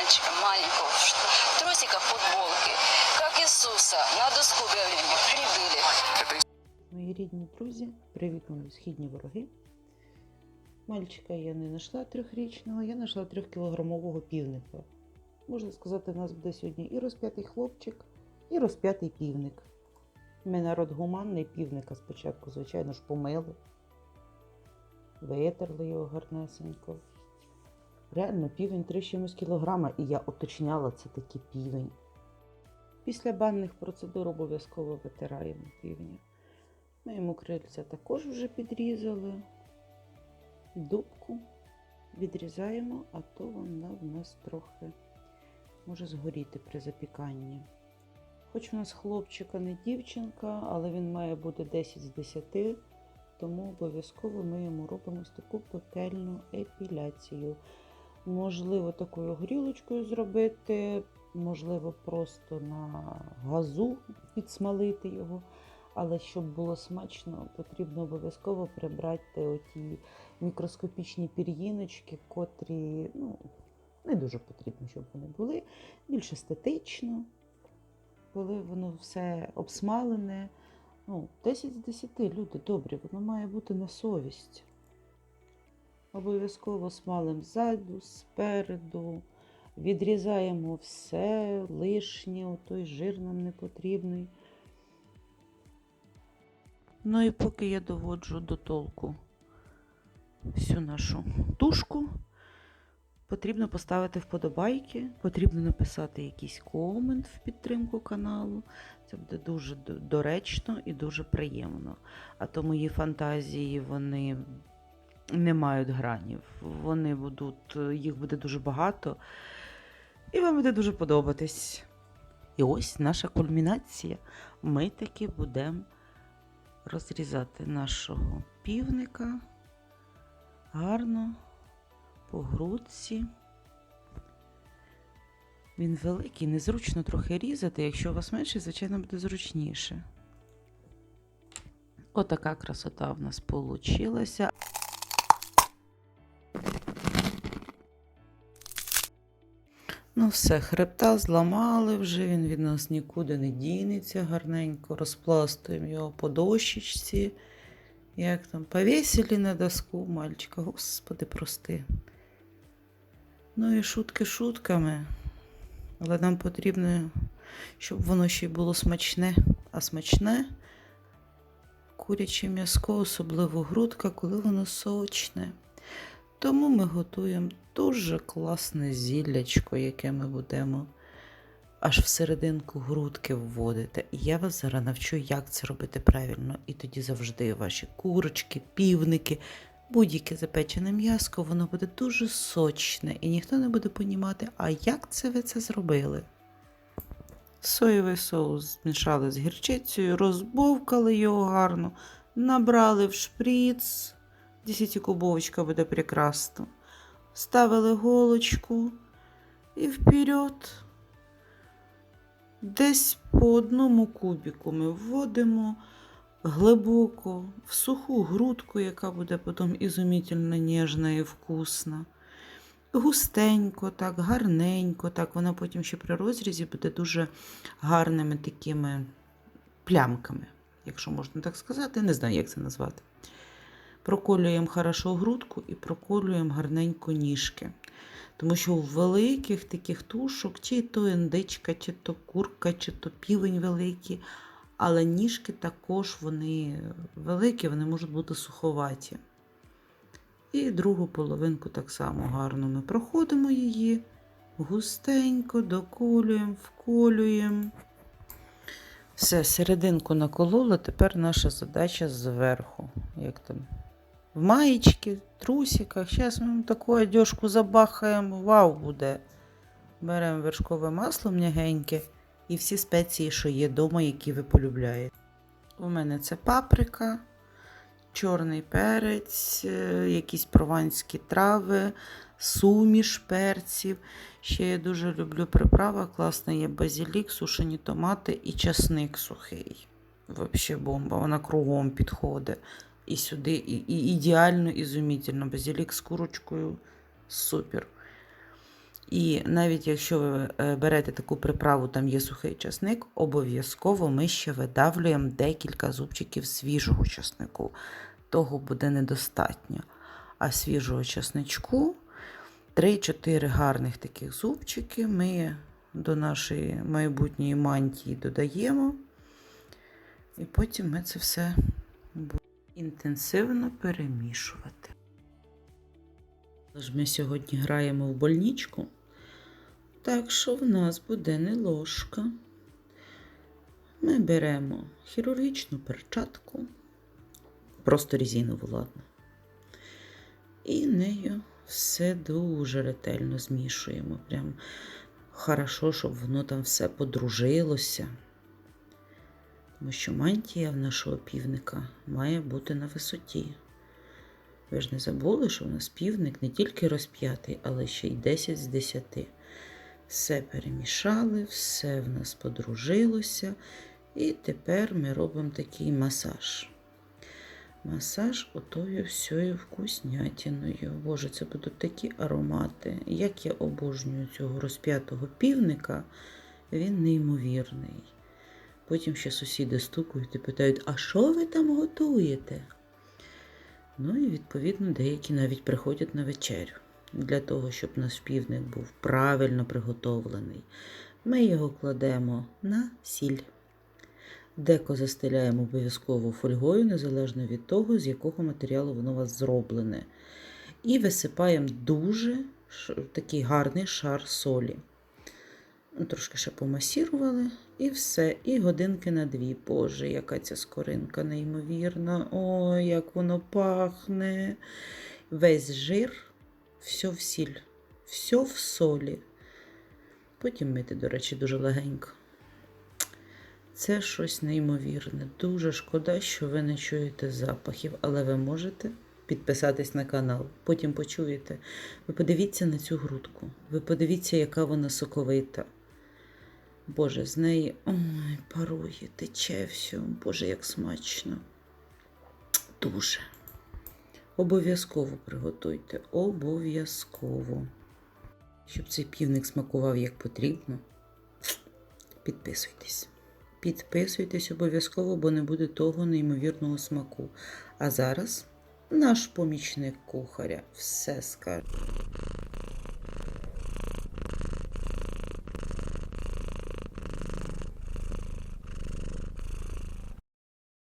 мальчика маленького в трусиках, футболке, как Иисуса, на доску объявления прибыли. Мої рідні друзі, привіт мої східні вороги. Мальчика я не знайшла трьохрічного, я знайшла трьохкілограмового півника. Можна сказати, в нас буде сьогодні і розп'ятий хлопчик, і розп'ятий півник. Ми народ гуманний півника спочатку, звичайно ж, помили, витерли його гарнесенько. Реально, півень 3 чимось кілограма, і я уточняла, це такий півень. Після банних процедур обов'язково витираємо півня. Ми йому крильця також вже підрізали. Дубку відрізаємо, а то вона в нас трохи може згоріти при запіканні. Хоч у нас хлопчика не дівчинка, але він має бути 10 з 10, тому обов'язково ми йому робимо таку пекельну епіляцію. Можливо, такою горілочкою зробити, можливо, просто на газу підсмалити його. Але щоб було смачно, потрібно обов'язково прибрати оті мікроскопічні пір'їночки, котрі ну, не дуже потрібно, щоб вони були. Більш естетично, коли воно все обсмалене. Ну, 10 з 10 люди добрі, воно має бути на совість. Обов'язково смалим ззаду, спереду, відрізаємо все лишнє, той жир нам не потрібний. Ну і поки я доводжу до толку всю нашу тушку, потрібно поставити вподобайки, потрібно написати якийсь комент в підтримку каналу. Це буде дуже доречно і дуже приємно. А то мої фантазії вони не мають гранів. Вони будуть, їх буде дуже багато, і вам буде дуже подобатись. І ось наша кульмінація. Ми таки будемо розрізати нашого півника гарно по грудці. Він великий, незручно трохи різати. Якщо у вас менше, звичайно, буде зручніше. Отака красота в нас получилася. Ну, все, хребта зламали вже, він від нас нікуди не дінеться гарненько. Розпластуємо його по дощечці. Як там, повісили на доску мальчика, господи, прости. Ну і шутки шутками. Але нам потрібно, щоб воно ще й було смачне. А смачне куряче м'яско, особливо грудка, коли воно сочне. Тому ми готуємо дуже класне зіллячко, яке ми будемо аж всерединку грудки вводити. І я вас зараз навчу, як це робити правильно. І тоді завжди ваші курочки, півники, будь-яке запечене м'яско, воно буде дуже сочне, і ніхто не буде понімати, а як це ви це зробили. Соєвий соус змішали з гірчицею, розбовкали його гарно, набрали в шприц. 10-кубовочка буде прекрасно. Ставили голочку і вперед. Десь по одному кубіку ми вводимо глибоко в суху грудку, яка буде потім ізумітельно ніжна і вкусна. Густенько, так, гарненько, так, вона потім ще при розрізі буде дуже гарними такими плямками, якщо можна так сказати, не знаю, як це назвати. Проколюємо хорошо грудку і проколюємо гарненько ніжки. Тому що у великих таких тушок, чи то індичка, чи то курка, чи то півень великий, але ніжки також вони великі, вони можуть бути суховаті. І другу половинку так само гарно ми проходимо її, густенько доколюємо, вколюємо. Все, серединку накололи, тепер наша задача зверху. Як там? В маєчки, трусиках. Зараз ми таку одежку забахаємо. Вау буде. Беремо вершкове масло м'ягеньке і всі спеції, що є вдома, які ви полюбляєте. У мене це паприка, чорний перець, е, якісь прованські трави, суміш перців. Ще я дуже люблю приправа. Класна є базилік, сушені томати і часник сухий. Взагалі бомба, вона кругом підходить. І сюди, і, і ідеально ізумітельно. Базилік з курочкою супер. І навіть якщо ви е, берете таку приправу, там є сухий часник, обов'язково ми ще видавлюємо декілька зубчиків свіжого часнику. Того буде недостатньо. А свіжого часничку 3-4 гарних таких зубчики ми до нашої майбутньої мантії додаємо. І потім ми це все будемо інтенсивно перемішувати. Тож ми сьогодні граємо в больничку, так що в нас буде не ложка. Ми беремо хірургічну перчатку, просто резинову, ладно. І нею все дуже ретельно змішуємо. Прям хорошо, щоб воно там все подружилося. Тому що мантія в нашого півника має бути на висоті. Ви ж не забули, що у нас півник не тільки розп'ятий, але ще й 10 з 10. Все перемішали, все в нас подружилося. І тепер ми робимо такий масаж. Масаж отою всьою вкуснятиною. Боже, це будуть такі аромати. Як я обожнюю цього розп'ятого півника, він неймовірний. Потім ще сусіди стукають і питають, а що ви там готуєте? Ну і відповідно деякі навіть приходять на вечерю. Для того, щоб наш півник був правильно приготовлений, ми його кладемо на сіль. Деко застеляємо обов'язково фольгою, незалежно від того, з якого матеріалу воно у вас зроблене. І висипаємо дуже такий гарний шар солі. Трошки ще помасірували, і все. І годинки на дві. Боже, яка ця скоринка неймовірна. Ой, як воно пахне. Весь жир, все в сіль, все в солі. Потім мити, до речі, дуже легенько. Це щось неймовірне. Дуже шкода, що ви не чуєте запахів, але ви можете підписатись на канал. Потім почуєте. Ви подивіться на цю грудку. Ви подивіться, яка вона соковита. Боже, з неї ой, парує, тече все. Боже, як смачно. Дуже. Обов'язково приготуйте. Обов'язково. Щоб цей півник смакував як потрібно. Підписуйтесь. Підписуйтесь обов'язково, бо не буде того неймовірного смаку. А зараз наш помічник кухаря все скаже.